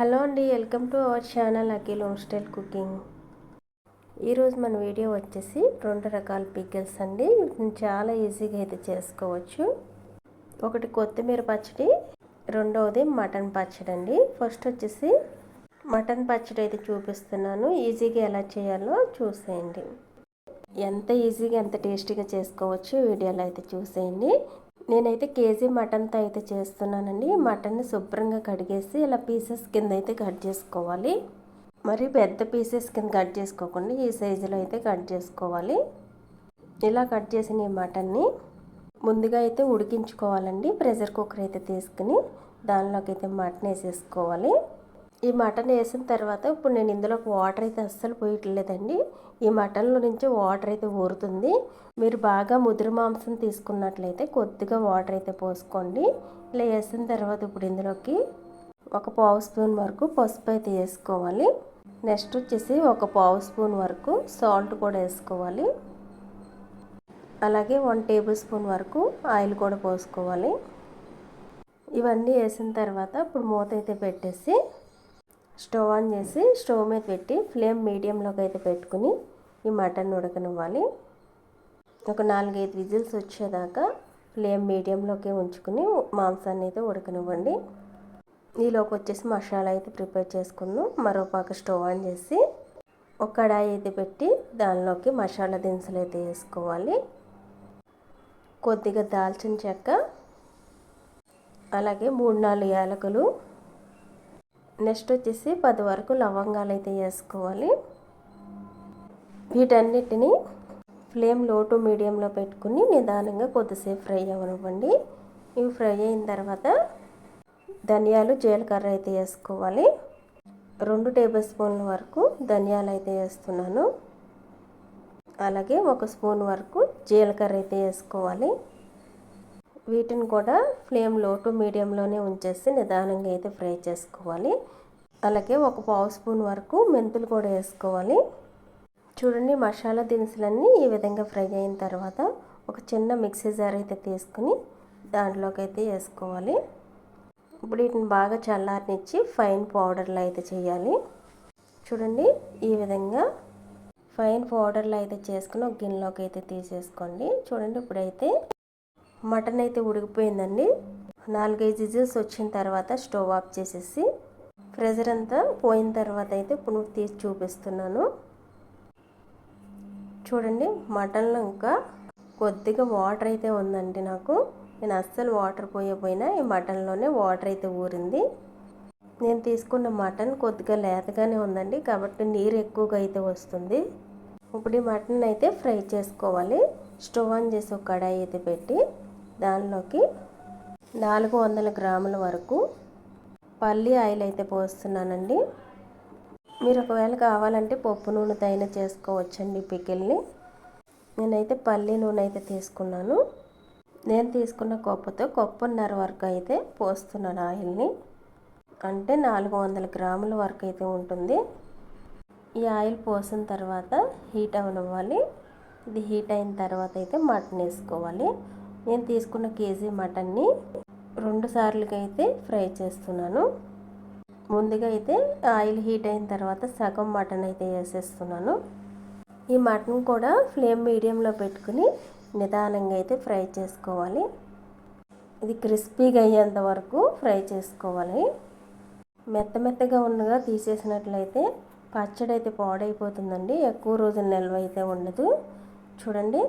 Hello అండి welcome to our channel Akhil home style cooking. ఈరోజు మన వీడియో వచ్చేసి రెండు రకాల పికిల్స్ అండి. వీటిని చాలా ఈజీగా అయితే చేసుకోవచ్చు. ఒకటి కొత్తిమీర పచ్చడి రెండవది మటన్ పచ్చడి అండి. ఫస్ట్ వచ్చేసి మటన్ పచ్చడి అయితే చూపిస్తున్నాను. ఈజీగా ఎలా చేయాలో చూసేయండి. ఎంత ఈజీగా ఎంత టేస్టీగా చేసుకోవచ్చు వీడియోలో అయితే చూసేయండి. నేనైతే కేజీ మటన్తో అయితే చేస్తున్నానండి. మటన్ని శుభ్రంగా కడిగేసి ఇలా పీసెస్ కింద అయితే కట్ చేసుకోవాలి. మరి పెద్ద పీసెస్ కింద కట్ చేసుకోకుండా ఈ సైజులో అయితే కట్ చేసుకోవాలి. ఇలా కట్ చేసిన ఈ మటన్ని ముందుగా అయితే ఉడికించుకోవాలండి. ప్రెషర్ కుక్కర్ అయితే తీసుకుని దానిలోకి అయితే మటన్ వేసేసుకోవాలి. ఈ మటన్ వేసిన తర్వాత ఇప్పుడు నేను ఇందులోకి వాటర్ అయితే అస్సలు పోయట్లేదండి. ఈ మటన్లో నుంచి వాటర్ అయితే ఊరుతుంది. మీరు బాగా ముదురు మాంసం తీసుకున్నట్లయితే కొద్దిగా వాటర్ అయితే పోసుకోండి. ఇలా వేసిన తర్వాత ఇప్పుడు ఇందులోకి ఒక పావు స్పూన్ వరకు పసుపు అయితే వేసుకోవాలి. నెక్స్ట్ వచ్చేసి ఒక పావు స్పూన్ వరకు సాల్ట్ కూడా వేసుకోవాలి. అలాగే వన్ టేబుల్ స్పూన్ వరకు ఆయిల్ కూడా పోసుకోవాలి. ఇవన్నీ వేసిన తర్వాత ఇప్పుడు మూత అయితే పెట్టేసి స్టవ్ ఆన్ చేసి స్టవ్ మీద పెట్టి ఫ్లేమ్ మీడియంలోకి అయితే పెట్టుకుని ఈ మటన్ ఉడకనివ్వాలి. ఒక నాలుగైదు విజిల్స్ వచ్చేదాకా ఫ్లేమ్ మీడియంలోకి ఉంచుకుని మాంసాన్ని అయితే ఉడకనివ్వండి. ఈలోకి వచ్చేసి మసాలా అయితే ప్రిపేర్ చేసుకున్నాం మరో పాక స్టవ్ ఆన్ చేసి ఒక కడాయి అయితే పెట్టి దానిలోకి మసాలా దినుసులు అయితే వేసుకోవాలి. కొద్దిగా దాల్చిన చెక్క అలాగే మూడు నాలుగు యాలకులు నెక్స్ట్ వచ్చేసి పది వరకు లవంగాలు అయితే వేసుకోవాలి. వీటన్నిటిని ఫ్లేమ్లో టు మీడియంలో పెట్టుకుని నిదానంగా కొద్దిసేపు ఫ్రై అవ్వనివ్వండి. ఇవి ఫ్రై అయిన తర్వాత ధనియాలు జీలకర్ర అయితే వేసుకోవాలి. రెండు టేబుల్ స్పూన్ల వరకు ధనియాలు అయితే వేస్తున్నాను. అలాగే ఒక స్పూన్ వరకు జీలకర్ర అయితే వేసుకోవాలి. వీటిని కూడా ఫ్లేమ్లో టు మీడియంలోనే ఉంచేసి నిదానంగా అయితే ఫ్రై చేసుకోవాలి. అలాగే ఒక పావు స్పూన్ వరకు మెంతులు కూడా వేసుకోవాలి. చూడండి మసాలా దినుసులన్నీ ఈ విధంగా ఫ్రై అయిన తర్వాత ఒక చిన్న మిక్సీ జార్ అయితే తీసుకుని దాంట్లోకి అయితే వేసుకోవాలి. ఇప్పుడు వీటిని బాగా చల్లారనిచ్చి ఫైన్ పౌడర్లు అయితే చేయాలి. చూడండి ఈ విధంగా ఫైన్ పౌడర్లు అయితే చేసుకుని ఒక గిన్నెలోకి అయితే తీసేసుకోండి. చూడండి ఇప్పుడైతే మటన్ అయితే ఉడికిపోయిందండి. నాలుగైదు విజిల్స్ వచ్చిన తర్వాత స్టవ్ ఆఫ్ చేసేసి ప్రెజర్ అంతా పోయిన తర్వాత అయితే ఇప్పుడు తీసి చూపిస్తున్నాను. చూడండి మటన్లో ఇంకా కొద్దిగా వాటర్ అయితే ఉందండి నాకు. నేను అస్సలు వాటర్ పోయపోయినా ఈ మటన్లోనే వాటర్ అయితే ఊరింది. నేను తీసుకున్న మటన్ కొద్దిగా లేతగానే ఉందండి కాబట్టి నీరు ఎక్కువగా అయితే వస్తుంది. ఇప్పుడు ఈ మటన్ అయితే ఫ్రై చేసుకోవాలి. స్టవ్ ఆన్ చేసి ఒక కడాయి అయితే పెట్టి దానిలోకి నాలుగు వందల గ్రాముల వరకు పల్లి ఆయిల్ అయితే పోస్తున్నానండి. మీరు ఒకవేళ కావాలంటే పప్పు నూనెతో అయినా చేసుకోవచ్చండి పికిల్ని. నేనైతే పల్లి నూనె అయితే తీసుకున్నాను. నేను తీసుకున్న కొప్పతో కొప్పన్నర వరకు అయితే పోస్తున్నాను ఆయిల్ని. అంటే నాలుగు వందల గ్రాముల వరకు అయితే ఉంటుంది. ఈ ఆయిల్ పోసిన తర్వాత హీట్ అవనివ్వాలి. ఇది హీట్ అయిన తర్వాత అయితే మటన్ వేసుకోవాలి. నేను తీసుకున్న కేజీ మటన్ని రెండు సార్లుకైతే అయితే ఫ్రై చేస్తున్నాను. ముందుగా అయితే ఆయిల్ హీట్ అయిన తర్వాత సగం మటన్ అయితే వేసేస్తున్నాను. ఈ మటన్ కూడా ఫ్లేమ్ మీడియంలో పెట్టుకుని నిదానంగా అయితే ఫ్రై చేసుకోవాలి. ఇది క్రిస్పీగా అయ్యేంత వరకు ఫ్రై చేసుకోవాలి. మెత్త మెత్తగా ఉండగా తీసేసినట్లయితే పచ్చడి అయితే పాడైపోతుందండి. ఎక్కువ రోజులు నిల్వ అయితే ఉండదు. చూడండి.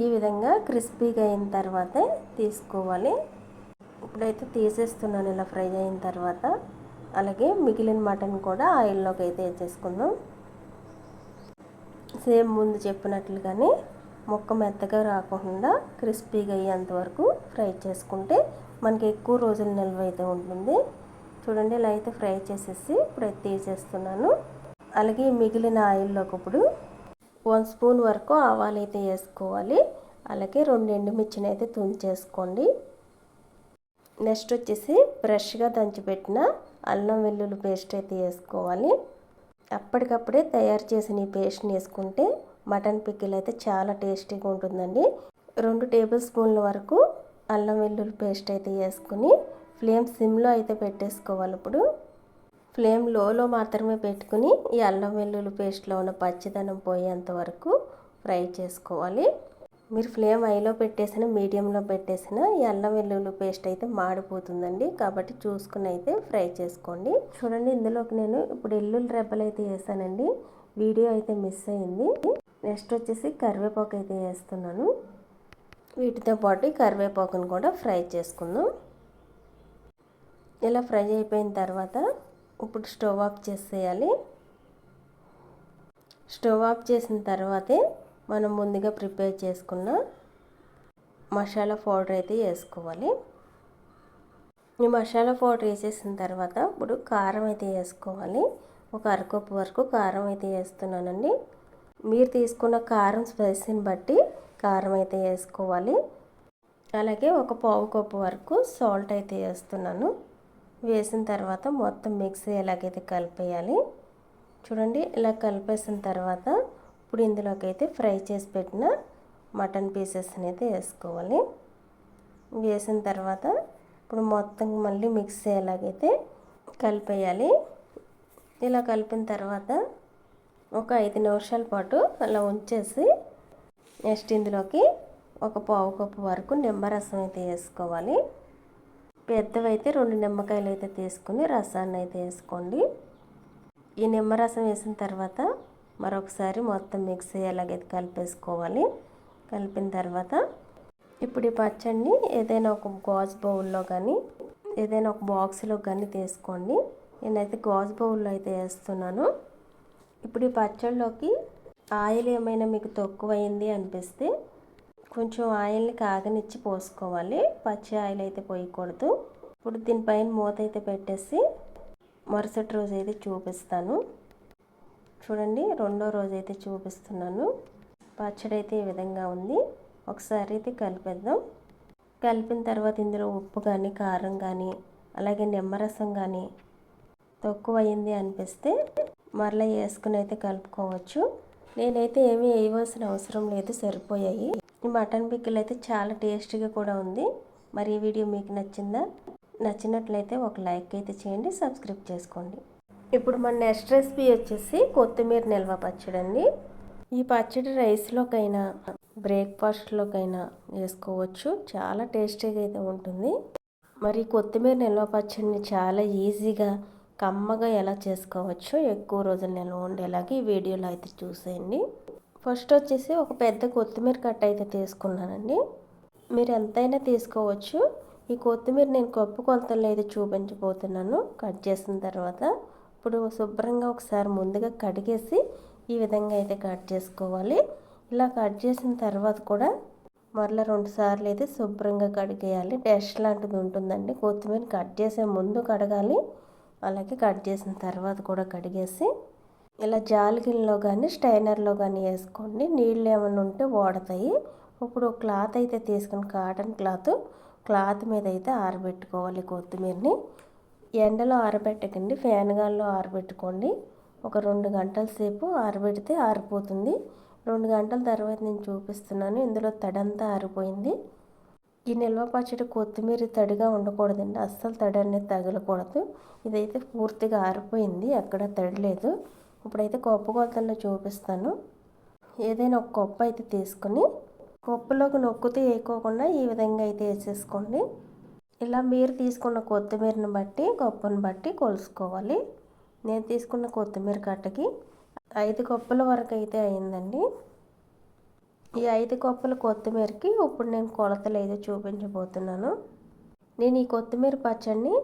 ఈ విధంగా క్రిస్పీగా అయిన తర్వాతే తీసుకోవాలి. ఇప్పుడైతే తీసేస్తున్నాను ఇలా ఫ్రై అయిన తర్వాత. అలాగే మిగిలిన మటన్ కూడా ఆయిల్లోకి అయితే వేసేసుకుందాం. సేమ్ ముందు చెప్పినట్లుగానే మొక్క మెత్తగా రాకుండా క్రిస్పీగా అయ్యేంత వరకు ఫ్రై చేసుకుంటే మనకి ఎక్కువ రోజులు నిల్వ అయితే ఉంటుంది. చూడండి ఇలా అయితే ఫ్రై చేసేసి ఇప్పుడైతే తీసేస్తున్నాను. అలాగే మిగిలిన ఆయిల్లోకి ఇప్పుడు వన్ స్పూన్ వరకు ఆవాలు అయితే వేసుకోవాలి. అలాగే రెండు ఎండుమిర్చిని అయితే తుంచేసుకోండి. నెక్స్ట్ వచ్చేసి ఫ్రెష్గా దంచిపెట్టిన అల్లం వెల్లుల్లి పేస్ట్ అయితే వేసుకోవాలి. అప్పటికప్పుడే తయారు చేసిన ఈ పేస్ట్ని వేసుకుంటే మటన్ పిక్కిల్ అయితే చాలా టేస్టీగా ఉంటుందండి. రెండు టేబుల్ స్పూన్ల వరకు అల్లం వెల్లుల్లి పేస్ట్ అయితే వేసుకుని ఫ్లేమ్ సిమ్లో అయితే పెట్టేసుకోవాలి ఇప్పుడు. ఫ్లేమ్ లోలో మాత్రమే పెట్టుకుని ఈ అల్లం వెల్లుల్లి పేస్ట్లో ఉన్న పచ్చిదనం పోయేంత వరకు ఫ్రై చేసుకోవాలి. మీరు ఫ్లేమ్ హైలో పెట్టేసిన మీడియంలో పెట్టేసిన ఈ అల్లం వెల్లుల్లి పేస్ట్ అయితే మాడిపోతుందండి. కాబట్టి చూసుకుని అయితే ఫ్రై చేసుకోండి. చూడండి ఇందులోకి నేను ఇప్పుడు ఎల్లుల్లి రెబ్బలు అయితే వేసానండి. వీడియో అయితే మిస్ అయింది. నెక్స్ట్ వచ్చేసి కరివేపాకు అయితే వేస్తున్నాను. వీటితో పాటు కరివేపాకును కూడా ఫ్రై చేసుకుందాం. ఇలా ఫ్రై అయిపోయిన తర్వాత ఇప్పుడు స్టవ్ ఆఫ్ చేసేయాలి. స్టవ్ ఆఫ్ చేసిన తర్వాతే మనం ముందుగా ప్రిపేర్ చేసుకున్న మసాలా పౌడర్ అయితే వేసుకోవాలి. ఈ మసాలా పౌడర్ వేసేసిన తర్వాత ఇప్పుడు కారం అయితే వేసుకోవాలి. ఒక అరకప్పు వరకు కారం అయితే వేస్తున్నానండి. మీరు తీసుకున్న కారం స్పైసీని బట్టి కారం అయితే వేసుకోవాలి. అలాగే ఒక పావు కప్పు వరకు సాల్ట్ అయితే వేస్తున్నాను. వేసిన తర్వాత మొత్తం మిక్స్ ఎలాగైతే కలిపేయాలి చూడండి ఇలా కలిపేసిన తర్వాత ఇప్పుడు ఇందులోకి అయితే ఫ్రై చేసి పెట్టిన మటన్ పీసెస్ అయితే వేసుకోవాలి. వేసిన తర్వాత ఇప్పుడు మొత్తం మళ్ళీ మిక్స్ అయ్యేలాగైతే కలిపేయాలి ఇలా కలిపిన తర్వాత ఒక ఐదు నిమిషాల పాటు అలా ఉంచేసి నెక్స్ట్ ఇందులోకి ఒక పావు కప్పు వరకు నిమ్మరసం అయితే వేసుకోవాలి. పెద్దవైతే రెండు నిమ్మకాయలు అయితే తీసుకుని రసాన్ని అయితే వేసుకోండి. ఈ నిమ్మరసం వేసిన తర్వాత మరొకసారి మొత్తం మిక్స్ అయ్యేలాగైతే కలిపేసుకోవాలి. కలిపిన తర్వాత ఇప్పుడు ఈ పచ్చడిని ఏదైనా ఒక గాజు బౌల్లో కానీ ఏదైనా ఒక బాక్స్లో కానీ తీసుకోండి. నేనైతే గాజు బౌల్లో అయితే వేస్తున్నాను. ఇప్పుడు ఈ పచ్చడిలోకి ఆయిల్ ఏమైనా మీకు తక్కువైంది అనిపిస్తే కొంచెం ఆయిల్ని కాగనిచ్చి పోసుకోవాలి. పచ్చి ఆయిల్ అయితే పోయకూడదు. ఇప్పుడు దీనిపైన మూత అయితే పెట్టేసి మరుసటి రోజు అయితే చూపిస్తాను. చూడండి రెండో రోజు అయితే చూపిస్తున్నాను. పచ్చడి అయితే ఈ విధంగా ఉంది. ఒకసారి అయితే కలిపేద్దాం. కలిపిన తర్వాత ఇందులో ఉప్పు కానీ కారం కానీ అలాగే నిమ్మరసం కానీ తక్కువ అయింది అనిపిస్తే మరలా వేసుకుని అయితే కలుపుకోవచ్చు. నేనైతే ఏమీ వేయవలసిన అవసరం లేదు సరిపోయాయి. ఈ మటన్ పిక్కలు అయితే చాలా టేస్టీగా కూడా ఉంది. మరి ఈ వీడియో మీకు నచ్చిందా? నచ్చినట్లయితే ఒక లైక్ అయితే చేయండి సబ్స్క్రైబ్ చేసుకోండి. ఇప్పుడు మన నెక్స్ట్ రెసిపీ వచ్చేసి కొత్తిమీర నిల్వ పచ్చడి అండి. ఈ పచ్చడి రైస్లోకైనా బ్రేక్ఫాస్ట్లోకైనా వేసుకోవచ్చు. చాలా టేస్టీగా అయితే ఉంటుంది. మరి కొత్తిమీర నిల్వ పచ్చడిని చాలా ఈజీగా కమ్మగా ఎలా చేసుకోవచ్చు ఎక్కువ రోజులు నిల్వ ఉండేలాగా ఈ వీడియోలో అయితే చూసేయండి. ఫస్ట్ వచ్చేసి ఒక పెద్ద కొత్తిమీర కట్ట అయితే తీసుకున్నానండి. మీరు ఎంతైనా తీసుకోవచ్చు. ఈ కొత్తిమీర నేను కప్పు కొలతలు అయితే చూపించబోతున్నాను. కట్ చేసిన తర్వాత ఇప్పుడు శుభ్రంగా ఒకసారి ముందుగా కడిగేసి ఈ విధంగా అయితే కట్ చేసుకోవాలి. ఇలా కట్ చేసిన తర్వాత కూడా మరలా రెండు సార్లు అయితే శుభ్రంగా కడిగేయాలి. డస్ట్ లాంటిది ఉంటుందండి. కొత్తిమీర కట్ చేసే ముందు కడగాలి. అలాగే కట్ చేసిన తర్వాత కూడా కడిగేసి ఇలా జాలిగిల్లో కానీ స్టైనర్లో కానీ వేసుకోండి. నీళ్ళు ఏమైనా ఉంటే ఓడతాయి ఇప్పుడు క్లాత్ అయితే తీసుకుని కాటన్ క్లాత్ క్లాత్ మీద అయితే ఆరబెట్టుకోవాలి కొత్తిమీరని. ఎండలో ఆరబెట్టకండి. ఫ్యాన్ గాల్లో ఆరబెట్టుకోండి. ఒక రెండు గంటల సేపు ఆరబెడితే ఆరిపోతుంది. రెండు గంటల తర్వాత నేను చూపిస్తున్నాను. ఇందులో తడంతా ఆరిపోయింది. ఈ నిల్వ పచ్చడి కొత్తిమీర తడిగా ఉండకూడదండి. అస్సలు తడి అనేది తగలకూడదు. ఇదైతే పూర్తిగా ఆరిపోయింది. ఎక్కడ తడలేదు. ఇప్పుడైతే కొప్ప కొలతల్లో చూపిస్తాను. ఏదైనా ఒక కొప్ప అయితే తీసుకొని కొప్పలోకి నొక్కుతూ వేయకోకుండా ఈ విధంగా అయితే వేసేసుకోండి. ఇలా మీరు తీసుకున్న కొత్తిమీరని బట్టి కొప్పని బట్టి కొలుసుకోవాలి. నేను తీసుకున్న కొత్తిమీర కట్టకి ఐదు కొప్పల వరకు అయితే అయిందండి. ఈ ఐదు కొప్పల కొత్తిమీరకి ఇప్పుడు నేను కొలతలు అయితే చూపించబోతున్నాను. నేను ఈ కొత్తిమీర పచ్చడిని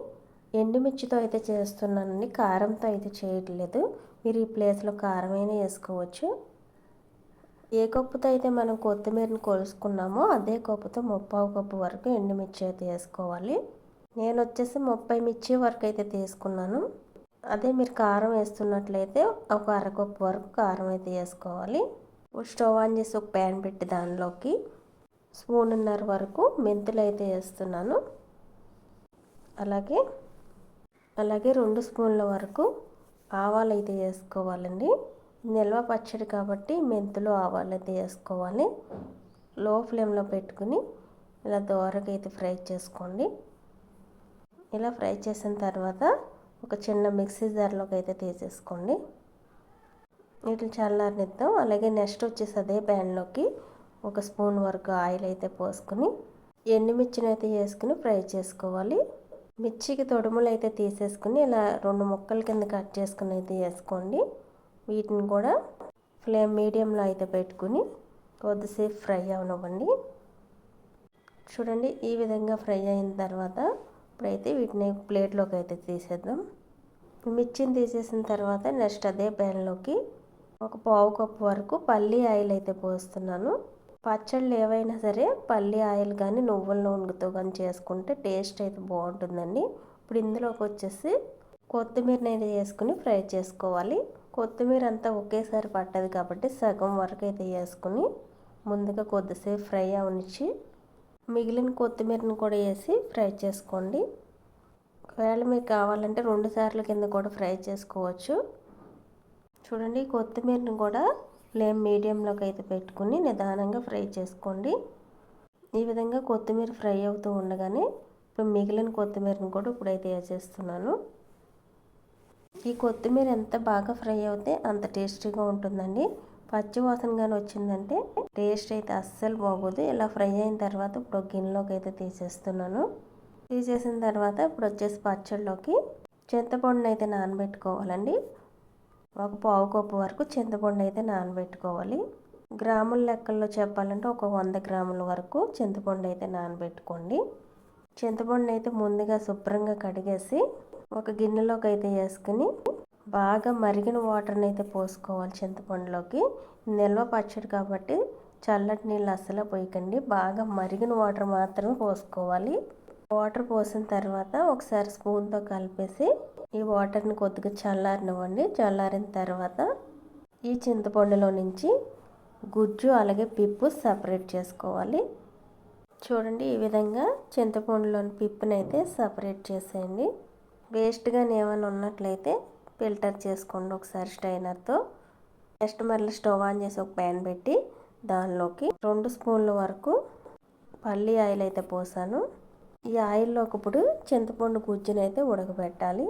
ఎండుమిర్చితో అయితే చేస్తున్నానండి. కారంతో అయితే చేయట్లేదు. మీరు ఈ ప్లేస్లో కారమైనా వేసుకోవచ్చు. ఏ కప్పుతో అయితే మనం కొత్తిమీరని కొలుసుకున్నామో అదే కప్పుతో ముప్పావు కప్పు వరకు ఎండుమిర్చి అయితే వేసుకోవాలి. నేను వచ్చేసి ముప్పై మిర్చి వరకు అయితే తీసుకున్నాను. అదే మీరు కారం వేస్తున్నట్లయితే ఒక అరకప్పు వరకు కారం అయితే వేసుకోవాలి. స్టవ్ ఆన్ చేసి ఒక ప్యాన్ పెట్టి దానిలోకి స్పూన్నర వరకు మెంతులు అయితే వేస్తున్నాను. అలాగే అలాగే రెండు స్పూన్ల వరకు ఆవాలు అయితే వేసుకోవాలండి. నిల్వ పచ్చడి కాబట్టి మెంతులు ఆవాలు అయితే వేసుకోవాలి. లో ఫ్లేమ్లో పెట్టుకుని ఇలా దోరగా అయితే ఫ్రై చేసుకోండి. ఇలా ఫ్రై చేసిన తర్వాత ఒక చిన్న మిక్సీ జార్లోకి అయితే తీసేసుకోండి. వీటిని చల్లారనిద్దాం. అలాగే నెక్స్ట్ వచ్చేసి అదే ప్యాన్లోకి ఒక స్పూన్ వరకు ఆయిల్ అయితే పోసుకుని ఎండుమిర్చిని అయితే వేసుకుని ఫ్రై చేసుకోవాలి. మిర్చికి తొడుములు అయితే తీసేసుకుని ఇలా రెండు ముక్కల కింద కట్ చేసుకుని అయితే వేసుకోండి. వీటిని కూడా ఫ్లేమ్ మీడియంలో అయితే పెట్టుకుని కొద్దిసేపు ఫ్రై అవనివ్వండి. చూడండి ఈ విధంగా ఫ్రై అయిన తర్వాత ఇప్పుడైతే వీటిని ప్లేట్లోకి అయితే తీసేద్దాం. మిర్చిని తీసేసిన తర్వాత నెక్స్ట్ అదే ప్యాన్లోకి ఒక పావు కప్పు వరకు పల్లి ఆయిల్ అయితే పోస్తున్నాను. పచ్చళ్ళు ఏవైనా సరే పల్లి ఆయిల్ కానీ నువ్వుల నూనెతో కానీ చేసుకుంటే టేస్ట్ అయితే బాగుంటుందండి. ఇప్పుడు ఇందులోకి వచ్చేసి కొత్తిమీర అయితే వేసుకుని ఫ్రై చేసుకోవాలి. కొత్తిమీర అంతా ఒకేసారి పట్టదు కాబట్టి సగం వరకు అయితే వేసుకుని ముందుగా కొద్దిసేపు ఫ్రై అవనిచ్చి మిగిలిన కొత్తిమీరని కూడా వేసి ఫ్రై చేసుకోండి. ఒకవేళ మీకు కావాలంటే రెండు సార్లు కింద కూడా ఫ్రై చేసుకోవచ్చు. చూడండి కొత్తిమీరని కూడా ఫ్లేమ్ మీడియంలోకి అయితే పెట్టుకుని నిదానంగా ఫ్రై చేసుకోండి. ఈ విధంగా కొత్తిమీర ఫ్రై అవుతూ ఉండగానే ఇప్పుడు మిగిలిన కొత్తిమీరని కూడా ఇప్పుడైతే వేసేస్తున్నాను ఈ కొత్తిమీర ఎంత బాగా ఫ్రై అవుతే అంత టేస్టీగా ఉంటుందండి. పచ్చి వాసన కానీ వచ్చిందంటే టేస్ట్ అయితే అస్సలు బాగోదు. ఇలా ఫ్రై అయిన తర్వాత ఇప్పుడు గిన్నెలోకి అయితే తీసేస్తున్నాను. తీసేసిన తర్వాత ఇప్పుడు వచ్చేసి పచ్చళ్ళలోకి చింతపండుని అయితే నానబెట్టుకోవాలండి. ఒక పావు కప్పు వరకు చింతపండు అయితే నానబెట్టుకోవాలి. గ్రాముల లెక్కల్లో చెప్పాలంటే ఒక వంద గ్రాముల వరకు చింతపండు అయితే నానబెట్టుకోండి. చింతపండు అయితే ముందుగా శుభ్రంగా కడిగేసి ఒక గిన్నెలోకి అయితే వేసుకుని బాగా మరిగిన వాటర్ని అయితే పోసుకోవాలి చింతపండులోకి. నిల్వ పచ్చడి కాబట్టి చల్లటి నీళ్ళు అస్సలు పోయకండి. బాగా మరిగిన వాటర్ మాత్రమే పోసుకోవాలి. వాటర్ పోసిన తర్వాత ఒకసారి స్పూన్తో కలిపేసి ఈ వాటర్ని కొద్దిగా చల్లారనివ్వండి. చల్లారిన తర్వాత ఈ చింతపండులో నుంచి గుజ్జు అలాగే పిప్పు సపరేట్ చేసుకోవాలి. చూడండి ఈ విధంగా చింతపండులోని పిప్పుని అయితే సపరేట్ చేసేయండి. వేస్ట్గా ఏమైనా ఉన్నట్లయితే ఫిల్టర్ చేసుకోండి ఒకసారి స్టైనర్తో నెక్స్ట్ మళ్ళీ స్టవ్ ఆన్ చేసి ఒక ప్యాన్ పెట్టి దానిలోకి రెండు స్పూన్ల వరకు పల్లి ఆయిల్ అయితే పోసాను. ఈ ఆయిల్లో ఒకప్పుడు చింతపండు గుజ్జుని అయితే ఉడకబెట్టాలి.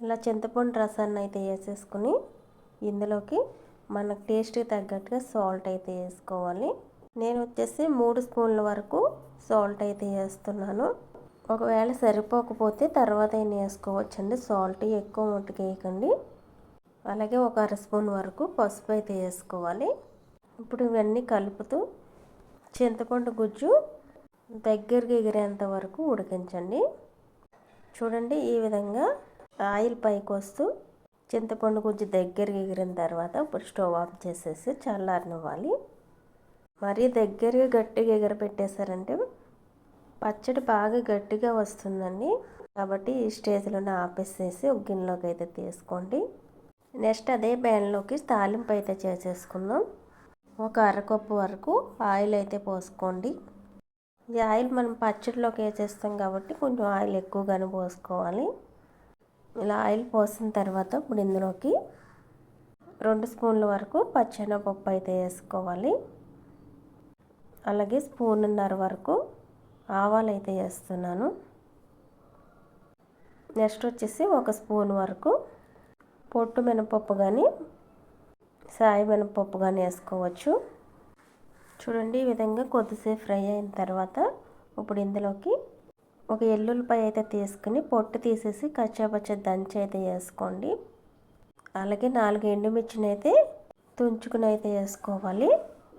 ఇలా చింతపండు రసాన్ని అయితే వేసేసుకుని ఇందులోకి మనకు టేస్ట్కి తగ్గట్టుగా సాల్ట్ అయితే వేసుకోవాలి. నేను వచ్చేసి మూడు స్పూన్ల వరకు సాల్ట్ అయితే వేస్తున్నాను. ఒకవేళ సరిపోకపోతే తర్వాత అయినా వేసుకోవచ్చండి? సాల్ట్ ఎక్కువ ముట్టుకేయకండి అలాగే ఒక అర స్పూన్ వరకు పసుపు అయితే వేసుకోవాలి. ఇప్పుడు ఇవన్నీ కలుపుతూ చింతపండు గుజ్జు దగ్గరికి ఎగిరేంత వరకు ఉడికించండి. చూడండి ఈ విధంగా ఆయిల్ పైకి వస్తూ చింతపండు కొంచెం దగ్గరికి ఎగిరిన తర్వాత ఇప్పుడు స్టవ్ ఆఫ్ చేసేసి చల్లారనివ్వాలి. మరీ దగ్గరగా గట్టిగా ఎగరపెట్టేశారంటే పచ్చడి బాగా గట్టిగా వస్తుందండి. కాబట్టి ఈ స్టేజ్లోనే ఆపేసేసి ఒక గిన్నెలోకి అయితే తీసుకోండి. నెక్స్ట్ అదే ప్యాన్లోకి తాలింపు అయితే చేసేసుకుందాం. ఒక అరకప్పు వరకు ఆయిల్ అయితే పోసుకోండి. ఈ ఆయిల్ మనం పచ్చడిలోకి వేసేస్తాం కాబట్టి కొంచెం ఆయిల్ ఎక్కువగానే పోసుకోవాలి. ఇలా ఆయిల్ పోసిన తర్వాత ఇప్పుడు ఇందులోకి రెండు స్పూన్ల వరకు పచ్చెనపప్పు అయితే వేసుకోవాలి. అలాగే స్పూన్నర వరకు ఆవాలు అయితే వేస్తున్నాను. నెక్స్ట్ వచ్చేసి ఒక స్పూన్ వరకు పొట్టు మినపప్పు కానీ సాయి మినపప్పు కానీ వేసుకోవచ్చు. చూడండి ఈ విధంగా కొద్దిసేపు ఫ్రై అయిన తర్వాత ఇప్పుడు ఇందులోకి ఒక ఎల్లుల్లిపాయ అయితే తీసుకుని పొట్టు తీసేసి కచ్చాపచ్చ దంచి అయితే వేసుకోండి. అలాగే నాలుగు ఎండుమిర్చిని అయితే తుంచుకుని అయితే వేసుకోవాలి.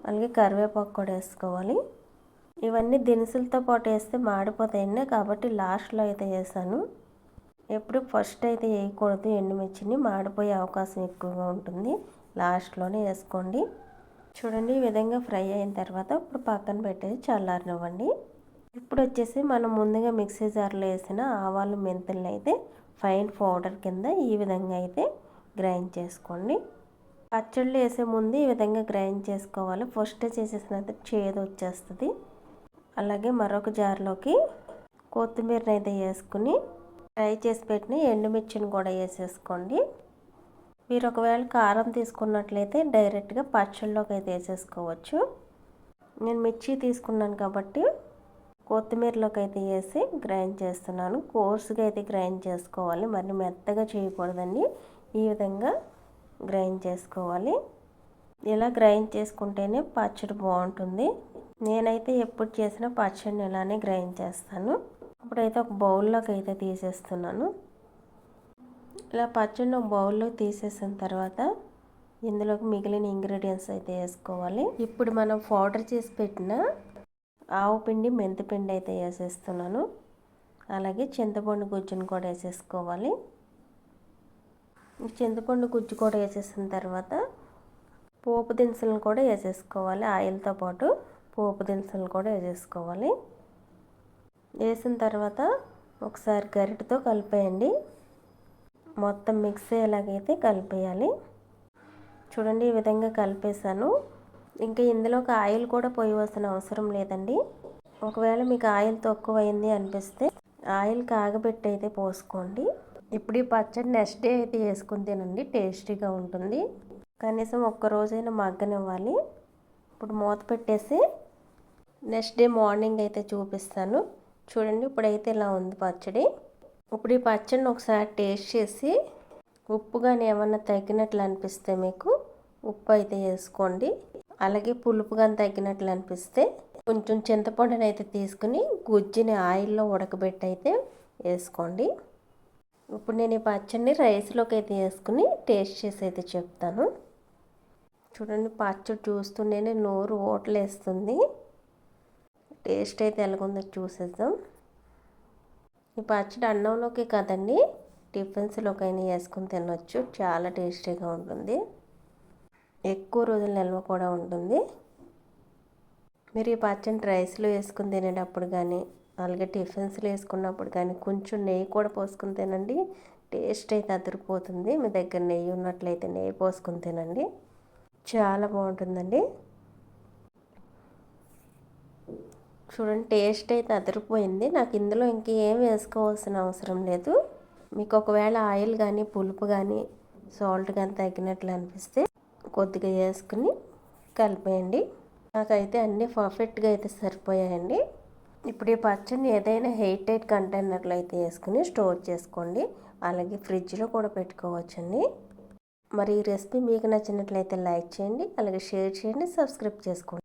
అలాగే కరివేపాకు కూడా వేసుకోవాలి. ఇవన్నీ దినుసులతో పాటు వేస్తే మాడిపోతాయండి కాబట్టి లాస్ట్లో అయితే వేసాను. ఎప్పుడు ఫస్ట్ అయితే వేయకూడదు ఎండుమిర్చిని మాడిపోయే అవకాశం ఎక్కువగా ఉంటుంది. లాస్ట్లోనే వేసుకోండి. చూడండి ఈ విధంగా ఫ్రై అయిన తర్వాత ఇప్పుడు పక్కన పెట్టేసి చల్లారనివ్వండి. ఇప్పుడు వచ్చేసి మనం ముందుగా మిక్సీ జార్లో వేసిన ఆవాలు మెంతులను అయితే ఫైన్ పౌడర్ కింద ఈ విధంగా అయితే గ్రైండ్ చేసుకోండి. పచ్చళ్ళు వేసే ముందు ఈ విధంగా గ్రైండ్ చేసుకోవాలి. ఫస్ట్ చేసేసినంత చేదు వచ్చేస్తుంది. అలాగే మరొక జార్లోకి కొత్తిమీరని అయితే వేసుకుని ఫ్రై చేసి పెట్టిన ఎండుమిర్చిని కూడా వేసేసుకోండి. మీరు ఒకవేళ కారం తీసుకున్నట్లయితే డైరెక్ట్గా పచ్చళ్ళలోకి అయితే వేసేసుకోవచ్చు. నేను మిర్చి తీసుకున్నాను కాబట్టి కొత్తిమీరలోకి అయితే వేసి గ్రైండ్ చేస్తున్నాను. కోర్సుగా అయితే గ్రైండ్ చేసుకోవాలి. మరి మెత్తగా చేయకూడదండి. ఈ విధంగా గ్రైండ్ చేసుకోవాలి. ఇలా గ్రైండ్ చేసుకుంటేనే పచ్చడి బాగుంటుంది. నేనైతే ఎప్పుడు చేసిన పచ్చడిని ఇలానే గ్రైండ్ చేస్తాను. ఇప్పుడైతే ఒక బౌల్లోకి అయితే తీసేస్తున్నాను. ఇలా పచ్చడిని బౌల్లో తీసేసిన తర్వాత ఇందులోకి మిగిలిన ఇంగ్రీడియంట్స్ అయితే వేసుకోవాలి. ఇప్పుడు మనం పౌడర్ చేసి పెట్టిన ఆవు పిండి మెంతిపిండి అయితే వేసేస్తున్నాను. అలాగే చింతపండు గుజ్జును కూడా వేసేసుకోవాలి. చింతపండు గుజ్జు కూడా వేసేసిన తర్వాత పోపు దినుసులను కూడా వేసేసుకోవాలి. ఆయిల్తో పాటు పోపు దినుసులను కూడా వేసేసుకోవాలి. వేసిన తర్వాత ఒకసారి గరిటతో కలిపేయండి. మొత్తం మిక్స్ అయ్యేలాగైతే కలిపేయాలి. చూడండి ఈ విధంగా కలిపేసాను ఇంకా ఇందులోకి ఆయిల్ కూడా పోయవలసిన అవసరం లేదండి. ఒకవేళ మీకు ఆయిల్ తక్కువ అయింది అనిపిస్తే ఆయిల్ కాగబెట్టి అయితే పోసుకోండి. ఇప్పుడు ఈ పచ్చడి నెక్స్ట్ డే అయితే వేసుకుని తినండి టేస్టీగా ఉంటుంది. కనీసం ఒక్క రోజైనా మగ్గనివ్వాలి. ఇప్పుడు మూత పెట్టేసి నెక్స్ట్ డే మార్నింగ్ అయితే చూపిస్తాను. చూడండి ఇప్పుడైతే ఇలా ఉంది పచ్చడి. ఇప్పుడు ఈ పచ్చడిని ఒకసారి టేస్ట్ చేసి ఉప్పు కానీ ఏమన్నా తగ్గినట్లు అనిపిస్తే మీకు ఉప్పు అయితే వేసుకోండి. అలాగే పులుపు కానీ తగ్గినట్లు అనిపిస్తే కొంచెం చింతపండుని అయితే తీసుకుని గుజ్జిని ఆయిల్లో ఉడకబెట్టి అయితే వేసుకోండి. ఇప్పుడు నేను ఈ పచ్చడిని రైస్లోకి అయితే వేసుకుని టేస్ట్ చేసి అయితే చెప్తాను. చూడండి పచ్చడి చూస్తుంటేనే నోరు ఓట్లేస్తుంది. టేస్ట్ అయితే ఎలాగుందో చూసేద్దాం. ఈ పచ్చడి అన్నంలోకి కదండి. టిఫిన్స్లోకైనా వేసుకుని తినొచ్చు. చాలా టేస్టీగా ఉంటుంది. ఎక్కువ రోజులు నిల్వ కూడా ఉంటుంది. మీరు ఈ పచ్చడి రైస్లో వేసుకుని తినేటప్పుడు కానీ అలాగే టిఫిన్స్లో వేసుకున్నప్పుడు కానీ కొంచెం నెయ్యి కూడా పోసుకుని తినండి. టేస్ట్ అయితే అదిరిపోతుంది. మీ దగ్గర నెయ్యి ఉన్నట్లయితే నెయ్యి పోసుకుని తినండి. చాలా బాగుంటుందండి. చూడండి టేస్ట్ అయితే అదిరిపోయింది. నాకు ఇందులో ఇంకేం వేసుకోవాల్సిన అవసరం లేదు. మీకు ఒకవేళ ఆయిల్ కానీ పులుపు కానీ సాల్ట్ కానీ తగ్గినట్లు అనిపిస్తే కొద్దిగా వేసుకుని కలిపేయండి. నాకైతే అన్నీ పర్ఫెక్ట్గా అయితే సరిపోయాయండి. ఇప్పుడు ఈ పచ్చడిని ఏదైనా హెయిట్ టైట్ కంటైనర్లో అయితే వేసుకుని స్టోర్ చేసుకోండి. అలాగే ఫ్రిడ్జ్లో కూడా పెట్టుకోవచ్చండి. మరి ఈ రెసిపీ మీకు నచ్చినట్లయితే లైక్ చేయండి. అలాగే షేర్ చేయండి. సబ్స్క్రైబ్ చేసుకోండి.